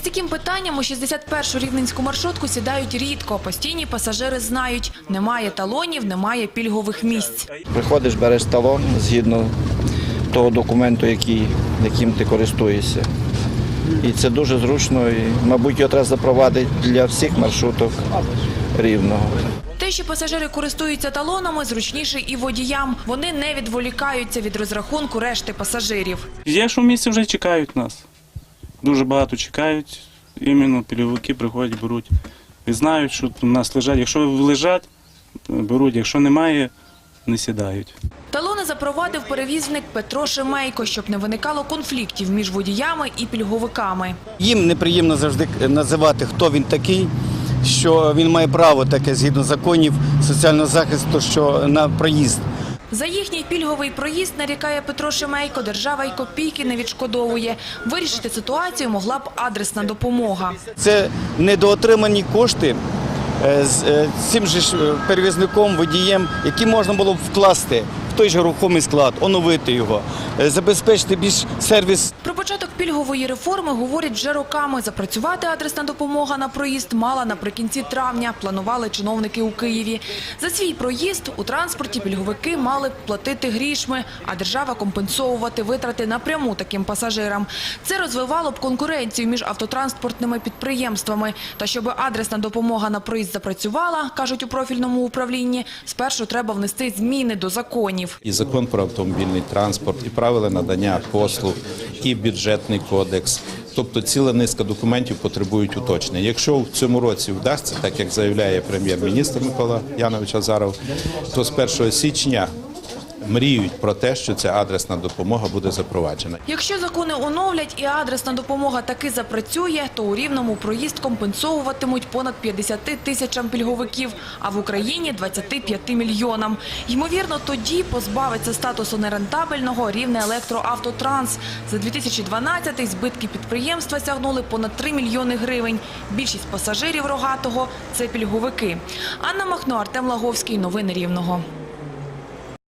таким питанням у 61-ю рівненську маршрутку сідають рідко. Постійні пасажири знають, немає талонів, немає пільгових місць. Приходиш, береш талон згідно того документу, який, яким ти користуєшся. І це дуже зручно, і, мабуть, його треба запровадити для всіх маршруток рівного. Те, що пасажири користуються талонами, зручніше і водіям. Вони не відволікаються від розрахунку решти пасажирів. Є, що в місті вже чекають нас. Дуже багато чекають. Іменно пільговики приходять, беруть. І знають, що у нас лежать. Якщо лежать, беруть, якщо немає, не сідають. Талони запровадив перевізник Петро Шемейко, щоб не виникало конфліктів між водіями і пільговиками. Їм неприємно завжди називати, хто він такий, що він має право таке згідно законів соціального захисту, що на проїзд. За їхній пільговий проїзд, нарікає Петро Шемейко, держава й копійки не відшкодовує. Вирішити ситуацію могла б адресна допомога. Це недоотримані кошти е, з е, цим же е, перевізником, водієм, які можна було б вкласти той же рухомий склад, оновити його, е, забезпечити більш сервіс Про початок пільгової реформи говорять вже роками. Запрацювати адресна допомога на проїзд мала наприкінці травня. Планували чиновники у Києві. За свій проїзд у транспорті пільговики мали б платити грішми, а держава компенсовувати витрати напряму таким пасажирам. Це розвивало б конкуренцію між автотранспортними підприємствами. Та щоб адресна допомога на проїзд запрацювала, кажуть у профільному управлінні, спершу треба внести зміни до законів. і закон про автомобільний транспорт, і правила надання послуг, і бюджетний кодекс. Тобто ціла низка документів потребують уточнення. Якщо в цьому році вдасться, так як заявляє прем'єр-міністр Микола Янович Азаров, то з 1 січня мріють про те, що ця адресна допомога буде запроваджена. Якщо закони оновлять і адресна допомога таки запрацює, то у Рівному проїзд компенсовуватимуть понад 50 тисячам пільговиків, а в Україні 25 мільйонам. Ймовірно, тоді позбавиться статусу нерентабельного рівне електроавтотранс. За 2012-й збитки підприємства сягнули понад 3 мільйони гривень. Більшість пасажирів рогатого – це пільговики. Анна Махно, Артем Лаговський. Новини Рівного.